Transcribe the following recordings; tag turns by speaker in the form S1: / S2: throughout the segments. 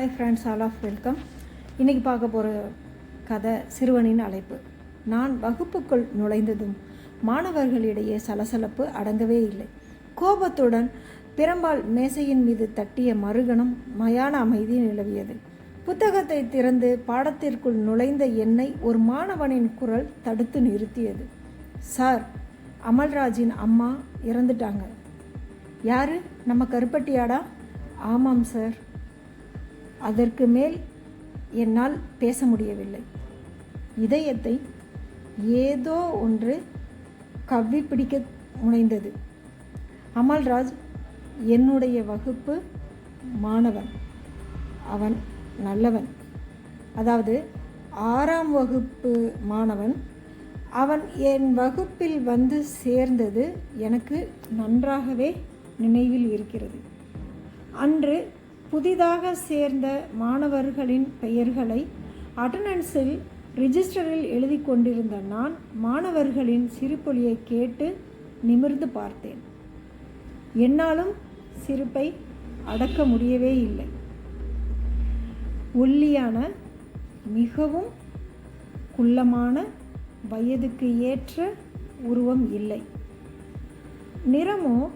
S1: Hi friends all of welcome இன்றைக்கி பார்க்க போகிற கதை சிறுவனின் அழைப்பு. நான் வகுப்புக்குள் நுழைந்ததும் மாணவர்களிடையே சலசலப்பு அடங்கவே இல்லை. கோபத்துடன் பிரம்பால் மேசையின் மீது தட்டிய மறுகணம் மயான அமைதி நிலவியது. புத்தகத்தை திறந்து பாடத்திற்குள் நுழைந்த என்னை ஒரு மாணவனின் குரல் தடுத்து நிறுத்தியது. சார் அமல்ராஜின் அம்மா இறந்துட்டாங்க. யாரு? நம்ம கருப்பட்டியாடா? ஆமாம் சார். அதற்கு மேல் என்னால் பேச முடியவில்லை. இதயத்தை ஏதோ ஒன்று கவ்வி பிடிக்க முனைந்தது. அமல்ராஜ் என்னுடைய வகுப்பு மாணவன். அவன் நல்லவன். அதாவது ஆறாம் வகுப்பு மாணவன். அவன் என் வகுப்பில் வந்து சேர்ந்தது எனக்கு நன்றாகவே நினைவில் இருக்கிறது. அன்று புதிதாக சேர்ந்த மாணவர்களின் பெயர்களை அட்டண்டன்ஸில் ரிஜிஸ்டரில் எழுதி கொண்டிருந்த நான் மாணவர்களின் சிரிப்பொலியை கேட்டு நிமிர்ந்து பார்த்தேன். என்னாலும் சிரிப்பை அடக்க முடியவே இல்லை. ஒல்லியான மிகவும் குள்ளமான வயதுக்கு ஏற்ற உருவம் இல்லை. நிறமோ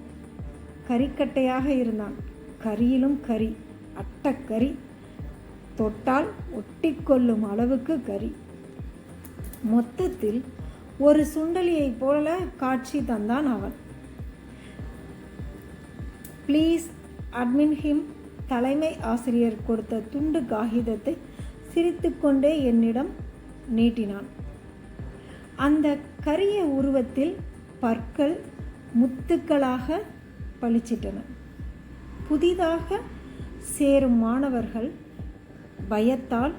S1: கறிக்கட்டையாக இருந்தான். கரியிலும் கரி அட்டக்கரி. தொட்டால் ஒட்டிக்கொள்ளும் அளவுக்கு கரி. மொத்தத்தில் ஒரு சுண்டலியைப் போல காட்சி தந்தான் அவன். ப்ளீஸ் அட்மின் ஹிம் தலைமை ஆசிரியர் கொடுத்த துண்டு காகிதத்தை சிரித்துக்கொண்டே என்னிடம் நீட்டினான். அந்த கரிய உருவத்தில் பற்கள் முத்துக்களாக பளிச்சிட்டன. புதிதாக சேரும் மாணவர்கள் பயத்தால்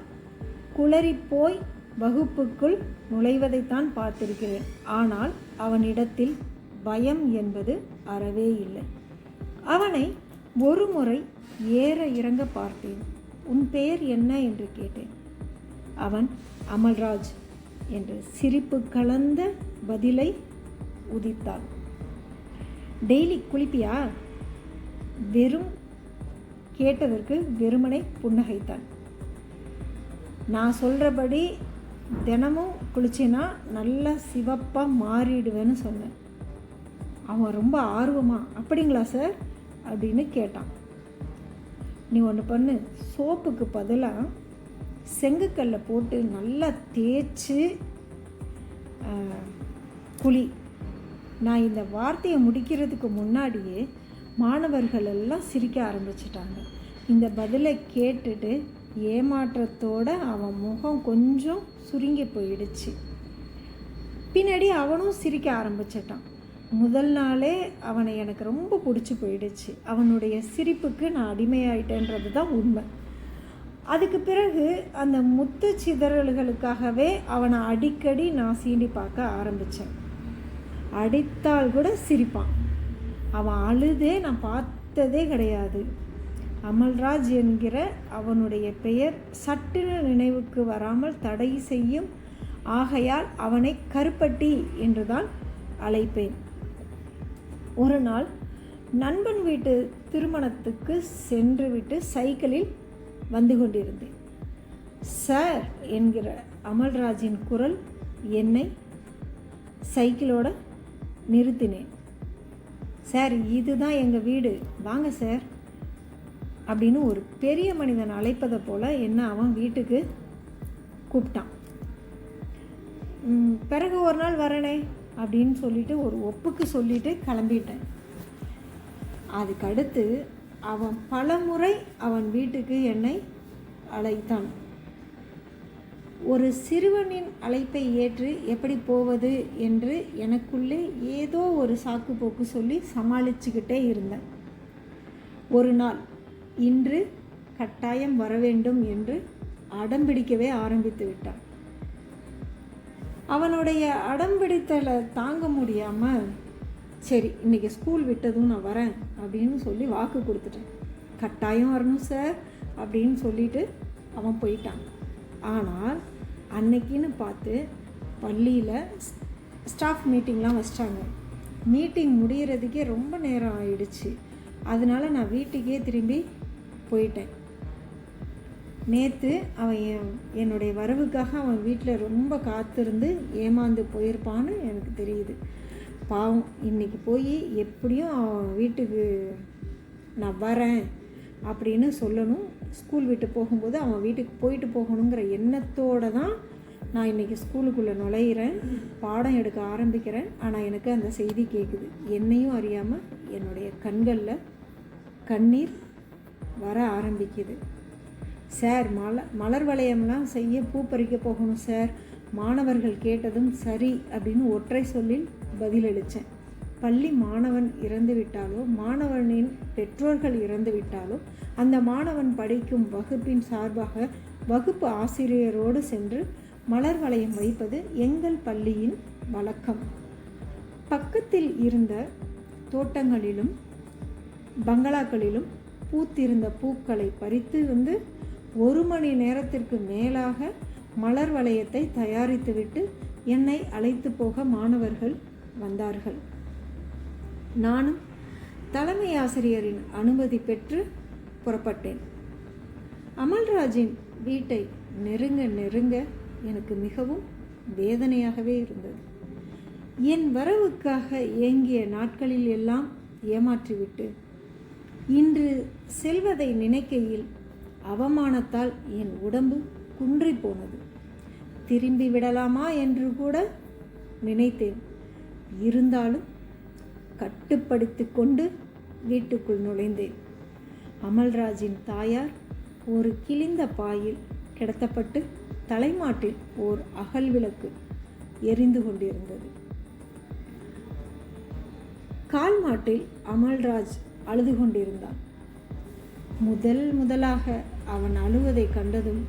S1: குளறிப்போய் வகுப்புக்குள் நுழைவதைத்தான் பார்த்திருக்கிறேன். ஆனால் அவனிடத்தில் பயம் என்பது அறவே இல்லை. அவனை ஒரு முறை ஏற இறங்க பார்த்தேன். உன் பெயர் என்ன என்று கேட்டேன். அவன் அமல்ராஜ் என்று சிரிப்பு கலந்த பதிலை உதித்தான் டெய்லி குளிப்பியா? வெறும் கேட்டதற்கு வெறுமனை புன்னகைத்தான். நான் சொல்கிறபடி தினமும் குளிச்சேன்னா நல்லா சிவப்பாக மாறிடுவேன்னு சொன்னேன். அவன் ரொம்ப ஆர்வமா அப்படிங்களா சார்? அப்படின்னு கேட்டான். நீ ஒன்று பண்ணு சோப்புக்கு பதிலாக செங்குக்கல்ல போட்டு நல்லா தேய்ச்சி குழி நான் இந்த வார்த்தையை முடிக்கிறதுக்கு முன்னாடியே மாணவர்கள் எல்லாம் சிரிக்க ஆரம்பிச்சிட்டாங்க. இந்த பதிலை கேட்டுட்டு ஏமாற்றத்தோட அவன் முகம் கொஞ்சம் சுருங்கி போயிடுச்சு. பின்னாடி அவனும் சிரிக்க ஆரம்பிச்சிட்டான். முதல் நாளே அவனை எனக்கு ரொம்ப பிடிச்சி போயிடுச்சு. அவனுடைய சிரிப்புக்கு நான் அடிமையாயிட்டேன்றது தான் உண்மை. அதுக்கு பிறகு அந்த முத்து சிதறல்களுக்காகவே அவனை அடிக்கடி நான் சீண்டி பார்க்க ஆரம்பித்தேன் அடித்தால் கூட சிரிப்பான். அவன் அழுதே நான் பார்த்ததே கிடையாது. அமல்ராஜ் என்கிற அவனுடைய பெயர் சட்டுன நினைவுக்கு வராமல் தடை செய்யும். ஆகையால் அவனை கருப்பட்டி என்றுதான் அழைப்பேன். ஒரு நாள் நண்பன் வீட்டு திருமணத்துக்கு சென்றுவிட்டு சைக்கிளில் வந்து கொண்டிருந்தேன். சார் என்கிற அமல்ராஜின் குரல் என்னை சைக்கிளோட நிறுத்தினேன். சார் இதுதான் எங்கள் வீடு. வாங்க சார். அப்படின்னு ஒரு பெரிய மனிதன் அழைப்பதை போல் என்ன அவன் வீட்டுக்கு கூப்பிட்டான். பிறகு ஒரு நாள் வரனே அப்படின்னு சொல்லிட்டு ஒரு ஒப்புக்கு சொல்லிட்டு கிளம்பிட்டேன். அதுக்கடுத்து அவன் பலமுறை அவன் வீட்டுக்கு என்னை அழைத்தான். ஒரு சிறுவனின் அழைப்பை ஏற்று எப்படி போவது என்று எனக்குள்ளே ஏதோ ஒரு சாக்கு போக்கு சொல்லி சமாளிச்சுக்கிட்டே இருந்தேன். ஒரு நாள் இன்று கட்டாயம் வர வேண்டும் என்று அடம்பிடிக்கவே ஆரம்பித்து விட்டான். அவனுடைய அடம்பிடித்தலை தாங்க முடியாமல் சரி இன்றைக்கி ஸ்கூல் விட்டதும் நான் வரேன் அப்படின்னு சொல்லி வாக்கு கொடுத்துட்டேன். கட்டாயம் வரணும் சார் அப்படின்னு சொல்லிட்டு அவன் போயிட்டான். ஆனால் அன்னைக்குன்னு பார்த்து பள்ளியில் ஸ்டாஃப் மீட்டிங்லாம் வச்சிட்டாங்க மீட்டிங் முடிகிறதுக்கே ரொம்ப நேரம் ஆயிடுச்சு. அதனால நான் வீட்டுக்கே திரும்பி போயிட்டேன். நேற்று அவன் என் என்னுடைய வரவுக்காக அவன் வீட்டில் ரொம்ப காத்திருந்து ஏமாந்து போயிருப்பான்னு எனக்கு தெரியுது. பாவம் இன்றைக்கி போய் எப்படியும் அவன் வீட்டுக்கு நான் வரேன். அப்படின்னு சொல்லணும். ஸ்கூல் விட்டு போகும்போது அவன் வீட்டுக்கு போயிட்டு போகணுங்கிற எண்ணத்தோடு தான் நான் இன்றைக்கி ஸ்கூலுக்குள்ளே நுழையிறேன். பாடம் எடுக்க ஆரம்பிக்கிறேன். ஆனால் எனக்கு அந்த செய்தி கேட்குது என்னையும் அறியாமல் என்னுடைய கண்களில் கண்ணீர் வர ஆரம்பிக்குது. சார் மல மலர் வளையம்லாம் செய்ய பூ பறிக்க போகணும் சார். மாணவர்கள் கேட்டதும் சரி அப்படின்னு ஒற்றை சொல்லில் பதிலளித்தேன் பள்ளி மாணவன் இறந்துவிட்டாலோ மாணவனின் பெற்றோர்கள் இறந்துவிட்டாலோ அந்த மாணவன் படிக்கும் வகுப்பின் சார்பாக வகுப்பு ஆசிரியரோடு சென்று மலர் வளையம் வைப்பது எங்கள் பள்ளியின் வழக்கம். பக்கத்தில் இருந்த தோட்டங்களிலும் பங்களாக்களிலும் பூத்திருந்த பூக்களை பறித்து வந்து ஒரு மணி நேரத்திற்கு மேலாக மலர் வளையத்தை தயாரித்துவிட்டு என்னை அழைத்து போக மாணவர்கள் வந்தார்கள். நானும் தலைமை ஆசிரியரின் அனுமதி பெற்று புறப்பட்டேன். அமல்ராஜின் வீட்டை நெருங்க நெருங்க எனக்கு மிகவும் வேதனையாகவே இருந்தது. என் வரவுக்காக ஏங்கிய நாட்களில் எல்லாம் ஏமாற்றிவிட்டு இன்று செல்வதை நினைக்கையில் அவமானத்தால் என் உடம்பு குன்றி போனது. திரும்பி விடலாமா என்று கூட நினைத்தேன். இருந்தாலும் கட்டுப்படுத்தி கொண்டு வீட்டுக்குள் நுழைந்தேன். அமல்ராஜின் தாயார் ஒரு கிழிந்த பாயில் கிடத்தப்பட்டு தலைமாட்டில் ஓர் அகல் விளக்கு எரிந்து கொண்டிருந்தது. கால் மாட்டில் அமல்ராஜ் அழுது கொண்டிருந்தான். முதல் முதலாக அவன் அழுவதை கண்டதும்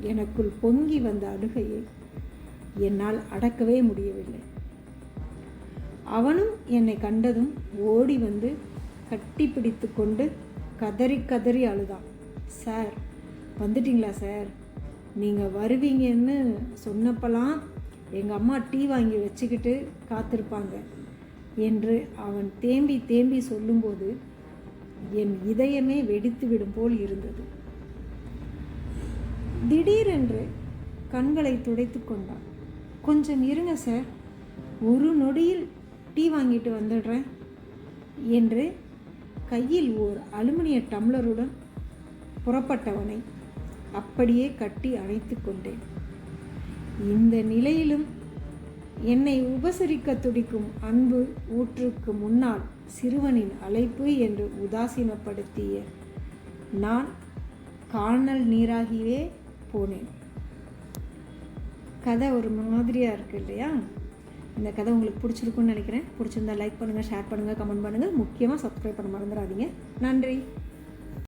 S1: எனக்குள் பொங்கி வந்த அழுகையை என்னால் அடக்கவே முடியவில்லை. அவனும் என்னை கண்டதும் ஓடி வந்து கட்டி பிடித்து கொண்டு கதறி கதறி அழுதான். சார் வந்துட்டீங்களா சார்? நீங்கள் வருவீங்கன்னு சொன்னப்பெல்லாம் எங்கள் அம்மா டீ வாங்கி வச்சுக்கிட்டு காத்திருப்பாங்க என்று அவன் தேம்பி தேம்பி சொல்லும்போது என் இதயமே வெடித்து விடும் போல் இருந்தது. திடீரென்று கண்களை துடைத்து கொண்டான். கொஞ்சம் இருங்க சார். ஒரு நொடியில் டீ வாங்கிட்டு வந்துடுறேன் என்று கையில் ஓர் அலுமினிய டம்ளருடன் புறப்பட்டவனை அப்படியே கட்டி அணைத்து கொண்டேன். இந்த நிலையிலும் என்னை உபசரிக்க துடிக்கும் அன்பு ஊற்றுக்கு முன்னால் சிறுவனின் அழைப்பு என்று உதாசீனப்படுத்திய நான் காணல் நீராகியே போனேன். கதை ஒரு மாதிரியாக இருக்கு இல்லையா? இந்த கதை உங்களுக்கு பிடிச்சிருக்குன்னு நினைக்கிறேன். பிடிச்சிருந்தா லைக் பண்ணுங்கள் ஷேர் பண்ணுங்கள் கமெண்ட் பண்ணுங்கள் முக்கியமாக சப்ஸ்கிரைப் பண்ண மறந்துடாதீங்க. நன்றி.